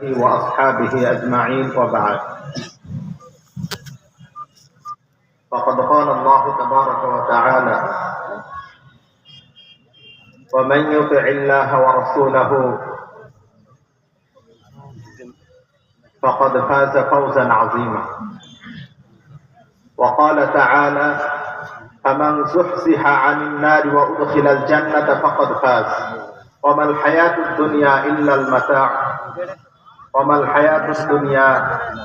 وأصحابه أجمعين وبعد. فقد قال الله تبارك وتعالى ومن يطع الله ورسوله فقد فاز فوزا عظيما. وقال تعالى فمن زحزح عن النار وأدخل الجنة فقد فاز. وما الحياة الدنيا إلا المتاع. দুনিয়া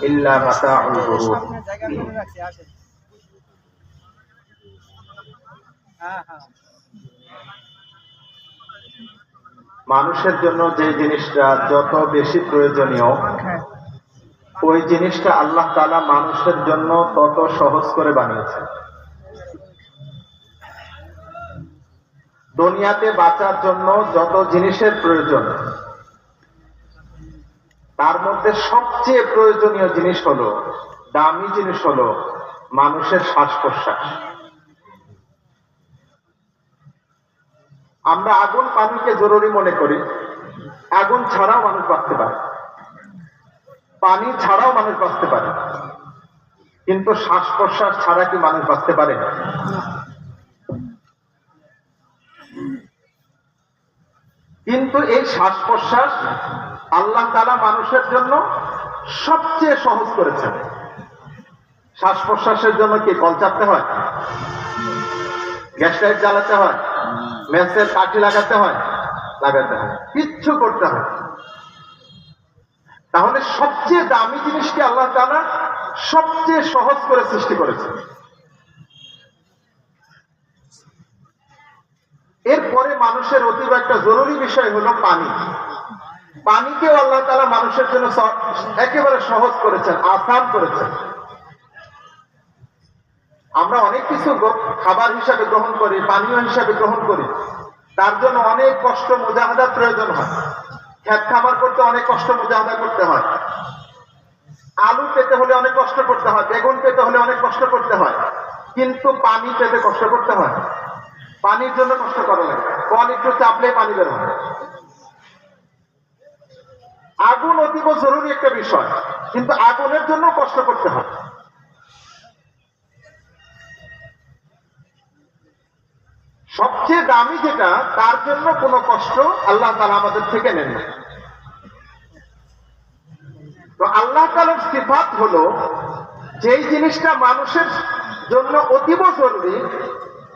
ইল্লা মাতাউল গুরুর মানুষের জন্য যে জিনিসটা যত বেশি প্রয়োজনীয়, ওই জিনিসটা আল্লাহ তালা মানুষের জন্য তত সহজ করে বানিয়েছে দুনিয়াতে বাঁচার জন্য যত জিনিসের প্রয়োজন তার মধ্যে সবচেয়ে প্রয়োজনীয় জিনিস হলো, দামি জিনিস হলো মানুষের শ্বাস প্রশ্বাস আমরা আগুন পানিকে জরুরি মনে করি। আগুন ছাড়াও মানুষ বাঁচতে পারে। পানি ছাড়াও মানুষ বাঁচতে পারে। কিন্তু শ্বাস প্রশ্বাস ছাড়া কি মানুষ বাঁচতে পারে? কিন্তু এই শ্বাস প্রশ্বাস আল্লাহ তালা মানুষের জন্য সবচেয়ে সহজ করেছেন। শ্বাস প্রশ্বাসের জন্য কি কল চাপতে হয়? গ্যাস লাইট জ্বালাতে হয়? ম্যাচের কাঠি লাগাতে হয়? লাগাতে হয়। কিচ্ছু করতে হয় তাহলে সবচেয়ে দামি জিনিসকে আল্লাহ তালা সবচেয়ে সহজ করে সৃষ্টি করেছে এরপরে মানুষের অতীব একটা জরুরি বিষয় হলো পানি। পানিকেও আল্লাহ তারা মানুষের জন্য একেবারে সহজ করেছেন, আসান করেছেন। আমরা অনেক কিছু খাবার হিসাবে গ্রহণ করি, পানীয় হিসাবে গ্রহণ করি। তার জন্য অনেক কষ্ট মুজাহাদার প্রয়োজন হয়। খ্যাত খাবার করতে অনেক কষ্ট মুজাহাদা করতে হয়। আলু পেতে হলে অনেক কষ্ট করতে হয়, বেগুন পেতে হলে অনেক কষ্ট করতে হয়। কিন্তু পানি পেতে কষ্ট করতে হয়। পানির জন্য কষ্ট করা লাগে। কল একটু চাপলে পানি বের হয়। আগুন অতীব জরুরি একটা বিষয়, কিন্তু আগুনের জন্য কষ্ট করতে হয় সবচেয়ে দামি যেটা, তার জন্য কোনো কষ্ট আল্লাহ তালা আমাদের থেকে নেন না। তো আল্লাহ তালার সিফাত হলো, যেই জিনিসটা মানুষের জন্য অতীব জরুরি,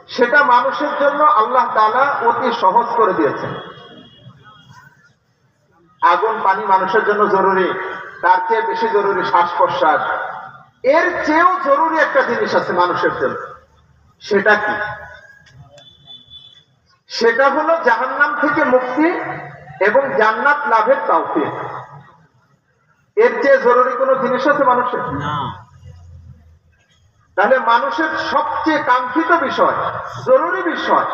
সেটা মানুষের জন্য আল্লাহ তালা অতি সহজ করে দিয়েছেন। আগুন পানি মানুষের জন্য জরুরি তার চেয়ে বেশি জরুরি শ্বাস প্রশ্বাস এর চেয়েও জরুরি একটা জিনিস আছে মানুষের জন্য। সেটা কি? সেটা হলো জাহান্নাম থেকে মুক্তি এবং জান্নাত লাভের তাওফিক এর চেয়ে জরুরি কোনো জিনিস আছে মানুষের? তাহলে মানুষের সবচেয়ে কাঙ্ক্ষিত বিষয় জরুরি বিষয়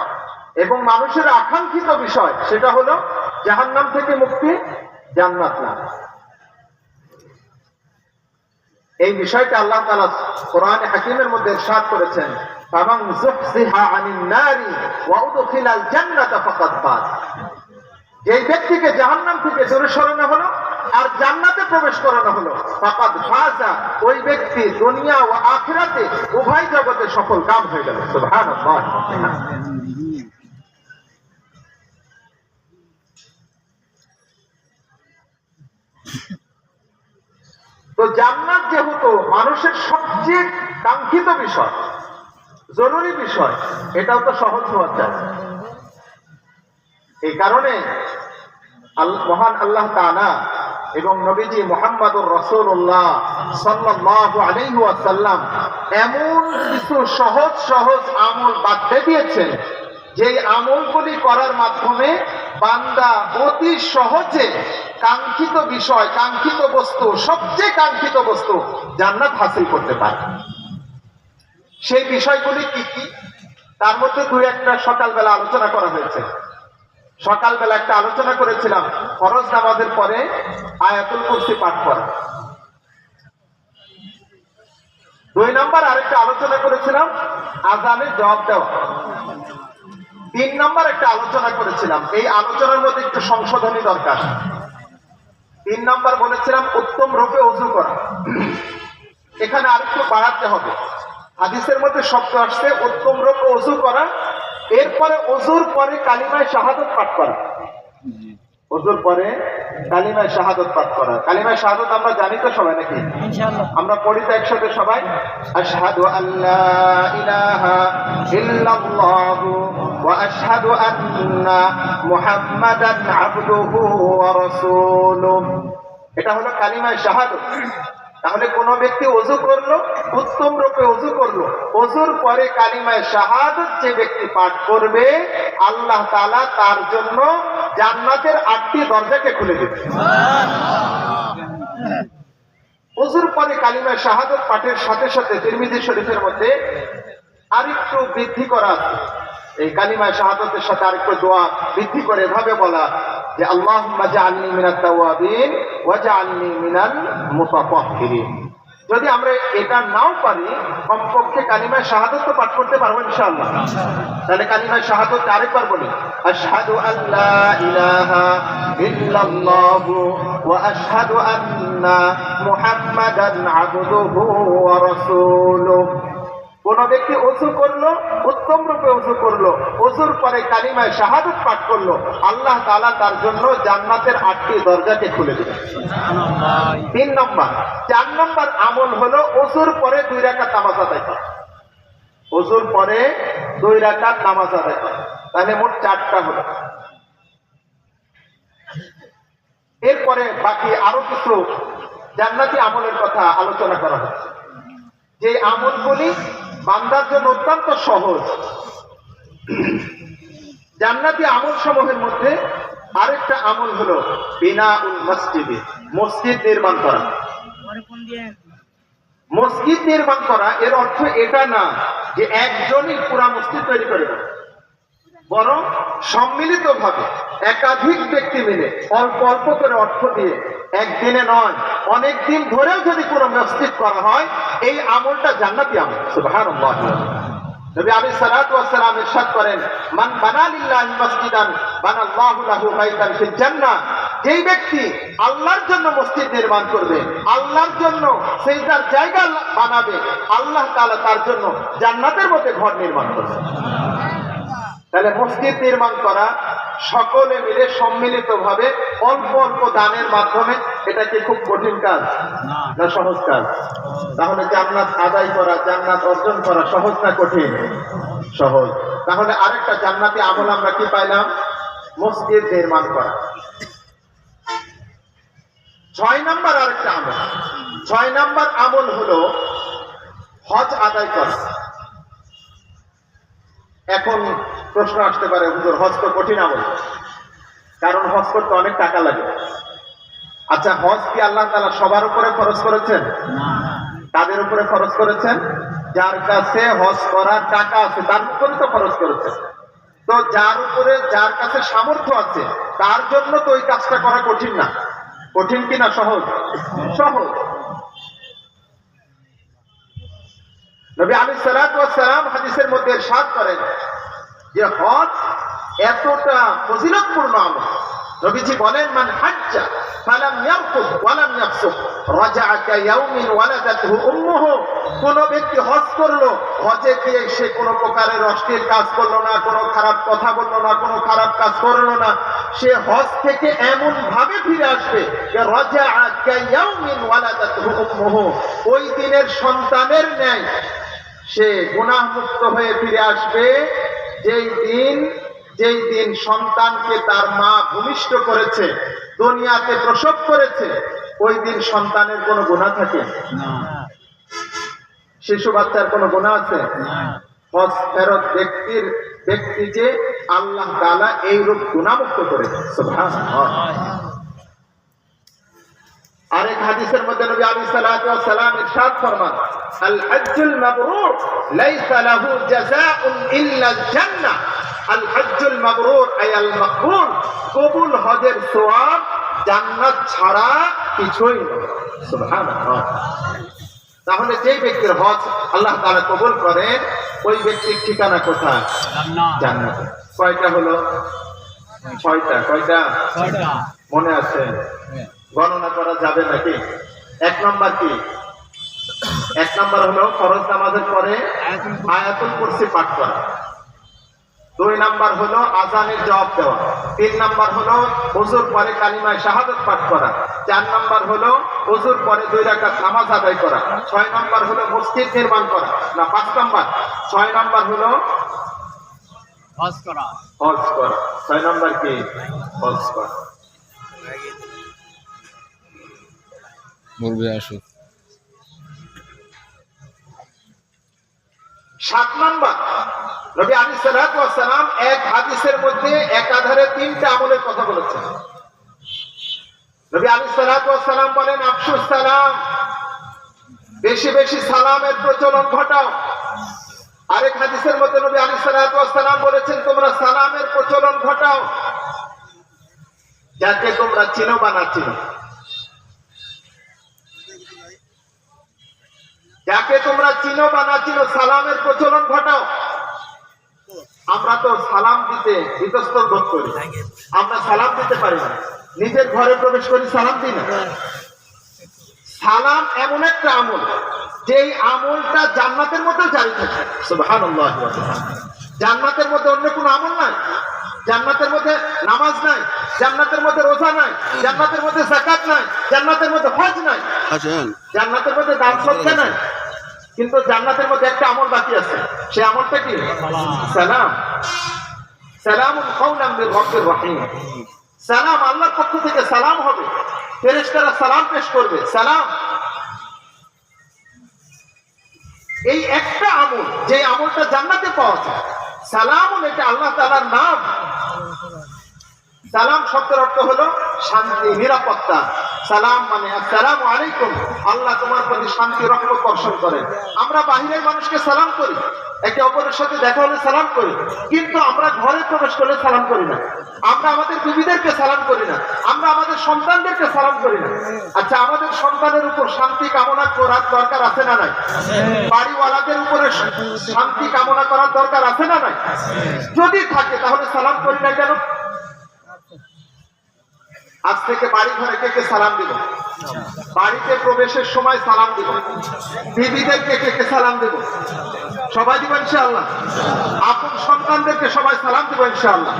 এবং মানুষের আকাঙ্ক্ষিত বিষয় সেটা হলো জাহান্নাম থেকে মুক্তি জান্নাত লাভ এই বিষয়টা আল্লাহ তাআলা কোরআন হাকিমের মধ্যে ইরশাদ করেছেন আনিন জান্নাতা ফাকাদ যেই ব্যক্তিকে জাহান্নাম থেকে দূরে সরানো হলো আর জান্নাতে প্রবেশ করানো হলো, ফাকাদ ফাজা ওই ব্যক্তি দুনিয়া ও আখিরাতে উভয় জগতে সফল কাম হয়ে গেল। সুবহানাল্লাহ। তো জান্নাত যেহেতু মানুষের সবচেয়ে কাঙ্ক্ষিত বিষয়, জরুরি বিষয়, এটাও তো সহজ হওয়া চায় এই কারণে মহান আল্লাহ তাআলা এবং নবীজি মোহাম্মদুর রসুল্লাহ সাল্লাল্লাহু আলাইহি ওয়াসাল্লাম এমন কিছু সহজ সহজ আমল বাঁধতে দিয়েছেন যে আমলগুলি করার মাধ্যমে বান্দা অতি সহজে কাঙ্ক্ষিত বিষয়, কাঙ্ক্ষিত বস্তু, সবচেয়ে কাঙ্ক্ষিত বস্তু জান্নাত হাসিল করতে পারে। সেই বিষয়গুলি কি কি? তার মধ্যে দুই একটা সকালবেলা আলোচনা করা হয়েছে। সকালবেলা একটা আলোচনা করেছিলাম, ফরজ নামাজের পরে আয়াতুল কুরসি পাঠ করা। দুই নম্বর আরেকটা আলোচনা করেছিলাম আজানের জবাব দেওয়া। তিন নম্বর একটা আলোচনা করেছিলাম এই আলোচনার মধ্যে একটু সংশোধনী দরকার। তিন নম্বর বলেছিলাম উত্তম রূপে অজু করা। এখানে আরেকটু বাড়াতে হবে। হাদিসের মধ্যে শব্দ আসছে উত্তম রূপে অজু করা। এরপরে অজুর পরে কালিমায় শাহাদত পাঠ করা। অজুর পরে কালিমায় শাহাদত পাঠ করা। কালিমায় শাহাদত আমরা জানি তো সবাই নাকি? আমরা পড়ি তো একসাথে সবাই। আশহাদু আল্লা ইলাহা ইল্লাল্লাহ আন্না মুহাম্মাদান আবদুহু ওয়া রাসূলুহু এটা হলো কালিমায়ে শাহাদত। তাহলে কোন ব্যক্তি ওযু করল, উত্তম রূপে ওযু করল ওযুর পরে কালিমায়ে শাহাদত যে ব্যক্তি পাঠ করবে, আল্লাহ তাআলা তার জন্য জান্নাতের আটটি দরজাকে খুলে দেবে। ওজুর পরে কালিমা শাহাদত পাঠের সাথে সাথে তিরমিজি শরীফের মধ্যে আরেকটু বৃদ্ধি করা আছে। এই কালিমা শাহাদতের সাথে আরেকটু দোয়া বৃদ্ধি করে এভাবে বলা যে আল্লাহ জাআলনি মিনাত তাওয়াবিন ওয়া জাআলনি মিনাল মুতাতাহহিরিন। যদি আমরা এটা নাও পারি, কমপক্ষে কালিমায় শাহাদত তো পাঠ করতে পারব ইনশাআল্লাহ। তাহলে কালিমায় শাহাদত আরেকবার বলি, আশহাদু আল্লা ইলাহা ইল্লাল্লাহু ওয়া আশহাদু আন্না মুহাম্মাদান আবদুহু ওয়া রাসূলুহু। কোন ব্যক্তি অজু করল উত্তম রূপে অজু করল অজুর পরে কালিমায় শাহাদত পাঠ করল আল্লাহ তালা তার জন্য জান্নাতের আটটি দরজাকে খুলে দিলেন। তিন নম্বর চার নম্বর আমল হলো অজুর পরে দুই নামাজ আদায় করা। অজুর পরে দুই নামাজ আদায় করা। তাহলে মোট চারটা হলো। এরপরে বাকি আরও কিছু জান্নাতি আমলের কথা আলোচনা করা হচ্ছে। যে আমলগুলি বান্দার জন্য অত্যন্ত সহজ। জান্নাতি আমল সমূহের মধ্যে আরেকটা আমল হলো বিনা উল মসজিদে, মসজিদ নির্মাণ করা। মসজিদ নির্মাণ করা, এর অর্থ এটা না যে একজনই পুরা মসজিদ তৈরি করে দেবে। বরং সম্মিলিত ভাবে একাধিক ব্যক্তি মিলে অল্প অল্প করে অর্থ দিয়ে একদিনে নয়, অনেক দিন ধরেও যদি কোনো মসজিদ করা হয়, এই আমলটা জান্নাতি আমল। সুবহানাল্লাহ। নবী আলী সালাতু ওয়াসসালাম ইরশাদ করেন, মান বানা লিল্লাহি মসজিদান বানাল্লাহু লাহু বাইতান ফিল জান্নাহ। যেই ব্যক্তি আল্লাহর জন্য মসজিদ নির্মাণ করবে, আল্লাহর জন্য সেইটার জায়গা বানাবে, আল্লাহ তাআলা তার জন্য জান্নাতের মধ্যে ঘর নির্মাণ করবে। তাহলে মসজিদ নির্মাণ করা, সকলে মিলে সম্মিলিত ভাবে অল্প অল্প দানের মাধ্যমে এটা কি খুব কঠিন কাজ না সহজ কাজ। তাহলে জান্নাত আদায় করা, জান্নাত অর্জন করা সহজ না কঠিন? সহজ। তাহলে আরেকটা জান্নাতি আমল আমরা কি পাইলাম? মসজিদ নির্মাণ করা। ছয় নাম্বার আরেকটা আমল। ছয় নাম্বার আমল হলো হজ আদায় করা। এখন প্রশ্ন আসতে পারে হুজুর হজ তো কঠিন আমল। কারণ হজ করতে অনেক টাকা লাগে। আচ্ছা হজ কি আল্লাহ তালা সবার উপরে খরচ করেছেন? তাদের উপরে খরচ করেছেন? যার কাছে হজ করার টাকা আছে তার উপরে তো খরচ করেছেন। তো যার উপরে যার কাছে সামর্থ্য আছে তার জন্য তো ওই কাজটা করা কঠিন না। কঠিন কিনা সহজ? সহজ। নবী আলী সালাম হাদিসের মধ্যে সাত করেন যে হজ এতটা ফজিলতপূর্ণ আমল। নবীজি বলেন, মান হাজ্জা ফালাম ওয়ালাম ইয়াফসুক। রাজাআ কায়াউমিন ওয়ালাদাতহু উম্মুহু। কোন ব্যক্তি হজ করল, হজে গিয়ে সে কোনো প্রকারের অশ্লীল কাজ করল না, কোনো খারাপ কথা বলল না, কোনো খারাপ কাজ করল না। সে হজ থেকে এমন ভাবে ফিরে আসবে যে রাজাআ কায়াউমিন ওয়ালাদাতহু উম্মুহু। ওই দিনের সন্তানের ন্যায় সে গুনাহমুক্ত হয়ে ফিরে আসবে। যেই দিন যেই দিন সন্তানকে তার মা ভূমিষ্ঠ করেছে দুনিয়াতে প্রসব করেছে ওই দিন সন্তানের কোনো গুণা থাকে? শিশু বাচ্চার কোনো গুণা আছে? হজ ফেরত ব্যক্তির ব্যক্তিকে আল্লাহ তালা এইরূপ গুণামুক্ত করেছে। আরেক হাদিসের মধ্যে নবী আলী সাল্লাল্লাহু আলাইহি সাল্লাম ইরশাদ ফরমান আল হজ্জুল মাবরুর লাইসা লাহু জাযাউন ইল্লা জান্নাহ। আল হজ্জুল মাবরুর আই আল মাকবুল। কবুল হজের সওয়াব জান্নাত ছাড়া কিছুই নয়। সুবহানাল্লাহ। তাহলে যে ব্যক্তির হজ আল্লাহ তাআলা কবুল করেন ওই ব্যক্তির ঠিকানা কোথায়? জান্নাতে। কয়টা হলো? ছয়টা। কয়টা? মনে আছে? গণনা করা যাবে নাকি? এক নম্বর কি? এক নম্বর হলো ফরজ নামাজের পরে আয়াতুল কুরসি পাঠ করা। দুই নাম্বার হলো আজানের জবাব দেওয়া। তিন নাম্বার হলো হুজুর পরে কালিমায় শাহাদত পাঠ করা। চার নাম্বার হলো হুজুর পরে দুই রাকাত নামাজ আদায় করা। ছয় নাম্বার হলো মসজিদ নির্মাণ করা। না পাঁচ নাম্বার। ছয় নাম্বার হলো হজ করা। হজ করা। ছয় নাম্বার কি? হজ করা। মুরগি আসুক সাত নবী আলী সালাম এক হাদিসের মধ্যে তিনটা আমলের কথা বলেছেন। নবী আলী সালাম বলেন, আফসুস সালাম, বেশি বেশি সালামের প্রচলন ঘটাও। আরেক হাদিসের মধ্যে নবী আলী সালাম বলেছেন, তোমরা সালামের প্রচলন ঘটাও। যাকে তোমরা চিনো বা না চিনো। যাকে তোমরা চিনো বা না চিনো, সালামের প্রচলন ঘটাও। আমরা তো সালাম দিতে ইতস্তত বোধ করি। আমরা সালাম দিতে পারি না। নিজের ঘরে প্রবেশ করি, সালাম দিই না। সালাম এমন একটা আমল, যেই আমলটা জান্নাতের মধ্যে জারি থাকে। জান্নাতের মধ্যে অন্য কোনো আমল নাই? জান্নাতের মধ্যে নামাজ নাই জান্নাতের মধ্যে রোজা নাই জান্নাতের মধ্যে জাকাত নাই জান্নাতের মধ্যে হজ নাই। জান্নাতের মধ্যে দান সত্যি নাই কিন্তু জান্নাতের মধ্যে একটা আমল বাকি আছে। সে আমলটা কি? সালাম। সালামুন কাওলাম মির রাব্বির রহিম। সালাম আল্লাহর পক্ষ থেকে সালাম হবে। ফেরেশতারা সালাম পেশ করবে। সালাম। এই একটা আমল যে আমলটা জান্নাতে পাওয়া যায় সালামুন এটা আল্লাহ তালার নাম। সালাম শব্দের অর্থ হলো শান্তি, নিরাপত্তা। সালাম মানে আসসালামু আলাইকুম। আল্লাহ তোমার প্রতি শান্তি, রহমত বর্ষণ করেন। আমরা বাহিরের মানুষকে সালাম করি, একে অপরের সাথে দেখা হলে সালাম করি, কিন্তু আমরা ঘরে প্রবেশ করলে সালাম করি না। আমরা আমাদের বিবিদেরকে সালাম করি না, আমরা আমাদের সন্তানদেরকে সালাম করি না। আচ্ছা আমাদের সন্তানের উপর শান্তি কামনা করার দরকার আছে না নাই? বাড়িওয়ালাদের উপরে শান্তি কামনা করার দরকার আছে না নাই? যদি থাকে, তাহলে সালাম করি না কেন? আজ থেকে বাড়ি ঘরে কে কে সালাম দিব? বাড়িতে প্রবেশের সময় সালাম দিব। বিবিদেরকে কে কে সালাম দিব? সবাই দিব ইনশাআল্লাহ। আপন সন্তানদেরকে সবাই সালাম দিব ইনশাআল্লাহ।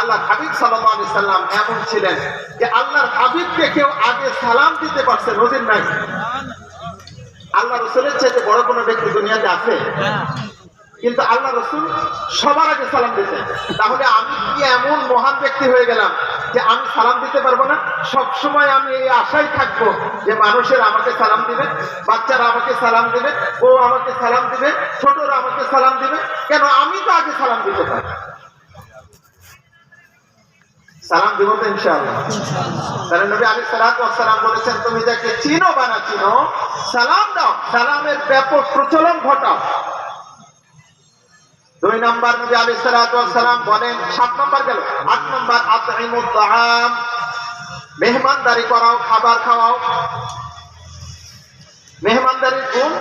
আল্লাহ হাবিব আলাইহি সাল্লাম এমন ছিলেন যে আল্লাহর হাবিবকে কেউ আগে সালাম দিতে পারছে নজির নাই। আল্লাহ রসুলের চাইতে বড় কোনো ব্যক্তি দুনিয়াতে আছে? কিন্তু আল্লাহ রসুল সবার আগে সালাম দিতেন। তাহলে আমি কি এমন মহান ব্যক্তি হয়ে গেলাম যে আমি সালাম দিতে পারব না সব সময় আমি এই আশায় থাকব যে মানুষের আমাকে সালাম দিবে, বাচ্চারা আমাকে সালাম দিবে ও আমাকে সালাম দিবে, ছোটরা আমাকে সালাম দিবে। কেন আমি তো আগে সালাম দিতে পারি? সালাম দিব তো ইনশাআল্লাহ। সালাম বলেছেন, তুমি যাকে চিনো বা না চিনো, সালাম দাও, সালামের ব্যাপক প্রচলন ঘটাও। দুই নম্বর নবী আলী সালাম বলেন সাত নম্বর গেল। আট নম্বর আতইমুত মেহমানদারি করাও খাবার খাওয়াও। মেহমানদারির গুণ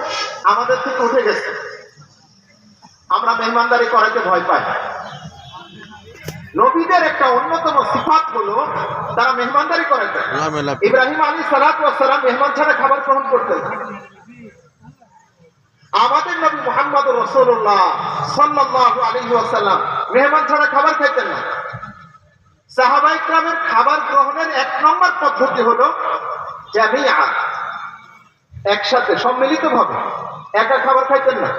আমাদের থেকে উঠে গেছে। আমরা মেহমানদারি করাকে ভয় পাই। নবীদের একটা অন্যতম সিফাত হলো তারা মেহমানদারি করাতে। লামেলা ইব্রাহিম আলী সালাম মেহমান ছাড়া খাবার গ্রহণ করতেন। আমাদের নবী মোহাম্মদ রসুল্লাহ সাল্লাহ আলী ওয়াসাল্লাম। মেহমান ছাড়া খাবার খাইতেন না। সাহাবাই গ্রামের খাবার গ্রহণের এক নম্বর পদ্ধতি হলো জামিয়া। একসাথে সম্মিলিত ভাবে একা খাবার খাইতেন না।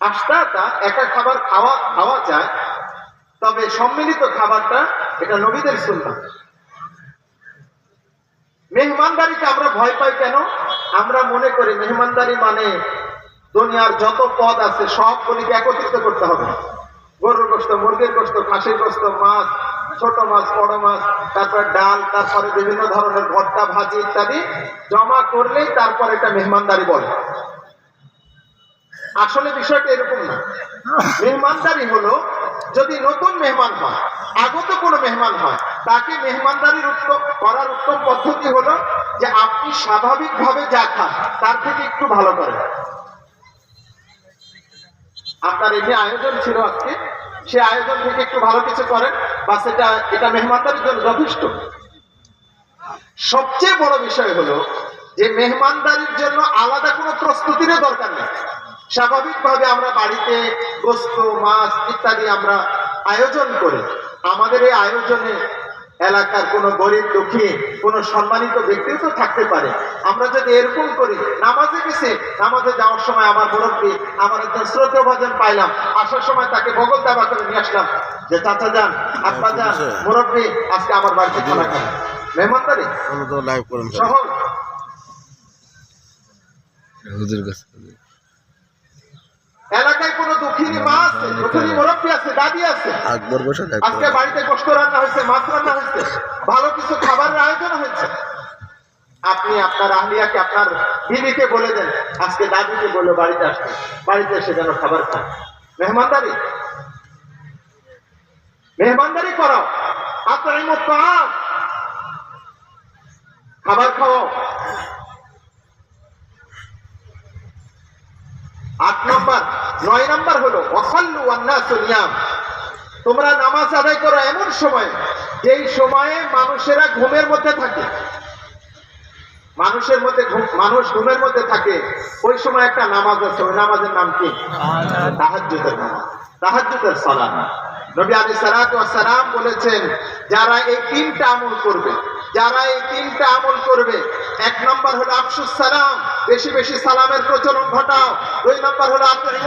আস্তা একা খাবার খাওয়া খাওয়া যায়। তবে সম্মিলিত খাবারটা এটা নবীদের সুন্নাহ মেহমানদারিকে আমরা ভয় পাই কেন? আমরা মনে করি মেহমানদারি মানে দুনিয়ার যত পদ আছে সব সবগুলিকে একত্রিত করতে হবে। গরুর গোস্ত, মুরগির গোস্ত, খাসির গোস্ত, মাছ, ছোট মাছ, বড় মাছ, তারপর ডাল, তারপরে বিভিন্ন ধরনের ভর্তা, ভাজি ইত্যাদি জমা করলেই তারপর এটা মেহমানদারি বলে। আসলে বিষয়টা এরকম না। মেহমানদারি হলো যদি নতুন মেহমান হয়, আগত কোনো মেহমান হয় তাকে মেহমানদারির উত্তম, করার উত্তম পদ্ধতি হলো যে আপনি স্বাভাবিকভাবে যা খান, তার থেকে একটু ভালো করেন। আপনার যে আয়োজন ছিল আজকে, সে আয়োজন থেকে একটু ভালো কিছু করেন, বা সেটা, এটা মেহমানদারির জন্য যথেষ্ট। সবচেয়ে বড় বিষয় হলো যে মেহমানদারির জন্য আলাদা কোনো প্রস্তুতিরও দরকার নেই। স্বাভাবিকভাবে আমরা বাড়িতে গোস্ত, মাছ ইত্যাদি আমরা আয়োজন করি। আমাদের এই আয়োজনে এলাকার কোনো গরিব দুঃখী কোনো সম্মানিত ব্যক্তিও তো থাকতে পারে। আমরা যদি এরকম করি নামাজে গেছে নামাজে যাওয়ার সময় আমার মুরব্বী আমার একজন শ্রদ্ধেয় ভজন পাইলাম আসার সময় তাকে বগল দাবা করে নিয়ে আসলাম। যে চাচা যান আব্বা যান মুরব্বী আজকে আমার বাড়িতে খানা খান মেহমানদারি? সহজ। হুজুর কাছে। এলাকায় কোনো দুঃখিনী মা আছে? দুঃখিনী মুরব্বী আছে দাদি আছে? আকবর বসে আজকে বাড়িতে গোস্ত রান্না হয়েছে মাছ রান্না হয়েছে ভালো কিছু খাবারের আয়োজন হয়েছে। আপনি আপনার আহলিয়াকে আপনার বিবিকে বলে দেন আজকে দাদিকে বলে বাড়িতে আসতে। বাড়িতে এসে যেন খাবার খান মেহমানদারি? মেহমানদারি করাও। আপনার খাবার খাওয়াও আট নম্বর নয় নম্বর হলো অসাল্লু তোমরা নামাজ আদায় করো এমন সময়, যেই সময়ে মানুষেরা ঘুমের মধ্যে থাকে। মানুষের মধ্যে মানুষ ঘুমের মধ্যে থাকে, ওই সময় একটা নামাজ আছে, ওই নামাজের নাম কি? তাহাজ্জুদের নামাজ, তাহাজ্জুদের সালাত নবী আলী সালাম বলেছেন, যারা এই তিনটা আমল করবে, যারা এই তিনটা আমল করবে এক নম্বর হলো আফসুস সালাম বেশি বেশি সালামের প্রচলন ঘটাও। দুই নম্বর হলো আত্মীয়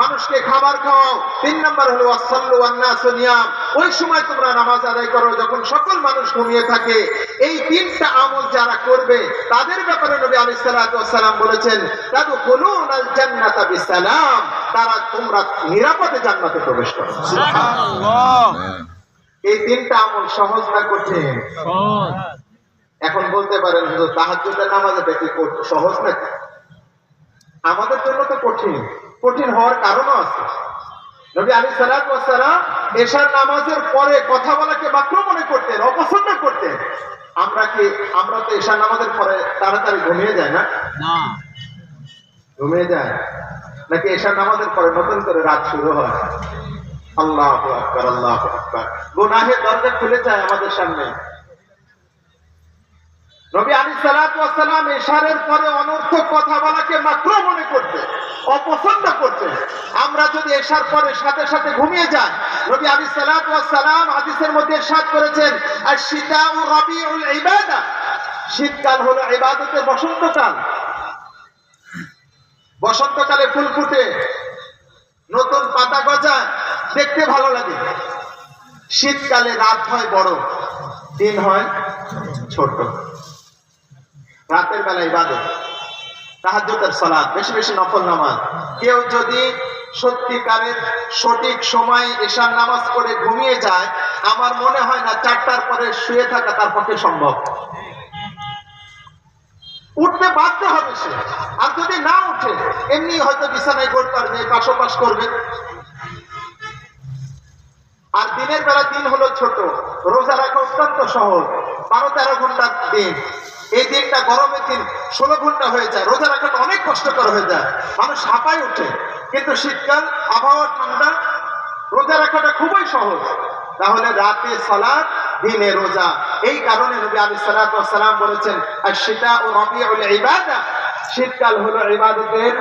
মানুষকে খাবার খাওয়াও। তিন নম্বর হলো আসাল্লু আন্নাসু নিয়াম। ওই সময় তোমরা নামাজ আদায় করো যখন সকল মানুষ ঘুমিয়ে থাকে। এই তিনটা আমল যারা করবে তাদের ব্যাপারে নবী আলী সালাম বলেছেন তাদু কুলুন আল জান্নাতা বিসালাম তারা তোমরা নিরাপদে জান্নাতে প্রবেশ করো। এই তিনটা আমল সহজ না কঠিন? এখন বলতে পারেন হুজুর তাহাজ্জুদের নামাজ এটা কি সহজ নাকি? আমাদের জন্য তো কঠিন। কঠিন হওয়ার কারণও আছে। নবী আলী সালাম এশার নামাজের পরে কথা বলাকে মাত্র মনে করতেন অপছন্দ করতেন। আমরা কি আমরা তো এশার নামাজের পরে তাড়াতাড়ি ঘুমিয়ে যায় না? না। ঘুমিয়ে যায় নাকি এশার নামাজের পরে নতুন করে রাত শুরু হয়? আল্লাহ আকবর আল্লাহ আকবর। গুনাহের দরজা খুলে যায় আমাদের সামনে। নবী আলী সালাম এশারের পরে অনর্থক কথা বলাকে মাত্র মনে করতে অপছন্দ করতে আমরা যদি এশার পরে সাথে সাথে ঘুমিয়ে যাই, নবী আলী সালাম হাদিসের মধ্যে সাত করেছেন আর সীতা ও রবি ইবাদা শীতকাল হলো ইবাদতের বসন্তকাল। বসন্তকালে ফুল ফুটে, নতুন পাতা গজায়, দেখতে ভালো লাগে। শীতকালে রাত হয় বড়, দিন হয় ছোট। রাতের বেলা ইবাদত, তাহাজ্জুদের সালাত, বেশি বেশি নফল নামাজ। কেউ যদি সত্যিকারের সঠিক সময় এশার নামাজ পড়ে ঘুমিয়ে যায়, আমার মনে হয় না চারটার পরে শুয়ে থাকা তার পক্ষে সম্ভব। উঠতে বাধ্য হবে সে। আর যদি না উঠে, এমনি হয়তো বিছানায় করতে পারবে, পাশোপাশ করবে। আর দিনের বেলা দিন হলো ছোট, রোজা রাখা অত্যন্ত সহজ, বারো তেরো ঘণ্টার দিন। এই দিনটা গরমের দিন, ষোলো ঘণ্টা হয়ে যায়, রোজা রাখাটা অনেক কষ্টকর হয়ে যায়। মানুষ হাঁপায় ওঠে কিন্তু শীতকাল আবহাওয়া ঠান্ডা, রোজা রাখাটা খুবই সহজ। তাহলে রাতে সালাদ, দিনে রোজা। এই কারণে নবী আলী সালাম বলেছেন আর সেটা ও রবি ইবাদা। শীতকাল হলো ইবাদতের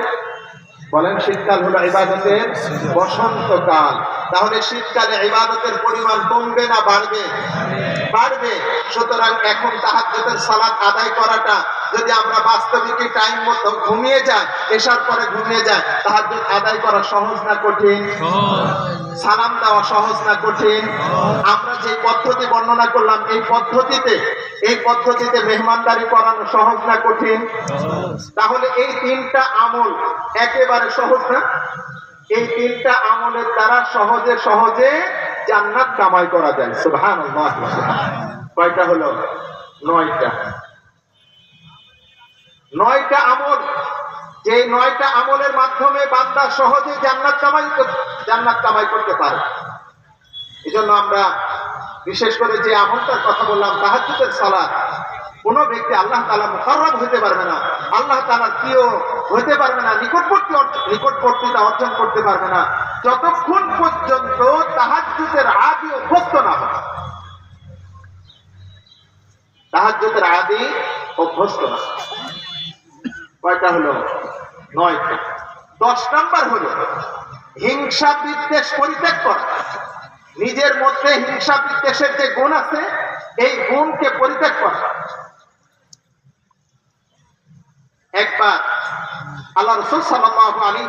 বলেন শীতকাল হলো ইবাদতের বসন্তকাল তাহলে শীতকালে ইবাদতের পরিমাণ কমবে না বাড়বে? বাড়বে। সুতরাং এখন তাহাজ্জুদের সালাত আদায় করাটা যদি আমরা বাস্তবিক টাইম মতো ঘুমিয়ে যাই এসার পরে ঘুমিয়ে যাই তাহাজ্জুদ আদায় করা সহজ না কঠিন? সালাম দেওয়া সহজ না কঠিন? আমরা যে পদ্ধতি বর্ণনা করলাম এই পদ্ধতিতে এই পদ্ধতিতে মেহমানদারি করানো সহজ না কঠিন? তাহলে এই তিনটা আমল একেবারে সহজ না? এই তিনটা আমলের দ্বারা সহজে সহজে জান্নাত কামাই করা যায়। সুবহান কয়টা হলো? নয়টা। নয়টা আমল। যে নয়টা আমলের মাধ্যমে বান্দা সহজে জান্নাত কামাই জান্নাত কামাই করতে পারে। এই জন্য আমরা বিশেষ করে যে আমলটার কথা বললাম, তাহাজ্জুদের সালাত, কোন ব্যক্তি আল্লাহ তালা মুখারব হইতে পারবে না, আল্লাহ তালা প্রিয় হইতে পারবে না, নিকটবর্তী নিকটবর্তীতা অর্জন করতে পারবে না, যতক্ষণ পর্যন্ত তাহাজ্জুদের আদি অভ্যস্ত না হয়। তাহাজ্জুদের আদি অভ্যস্ত না। কয়টা হলো? নয়টা। দশ নাম্বার হলো, হিংসা বিদ্বেষ পরিত্যাগ করা। নিজের মধ্যে হিংসা বিদ্বেষের যে গুণ আছে, এই গুণকে পরিত্যাগ করা। একবার আল্লাহ রসুল সাল্লাহ আলী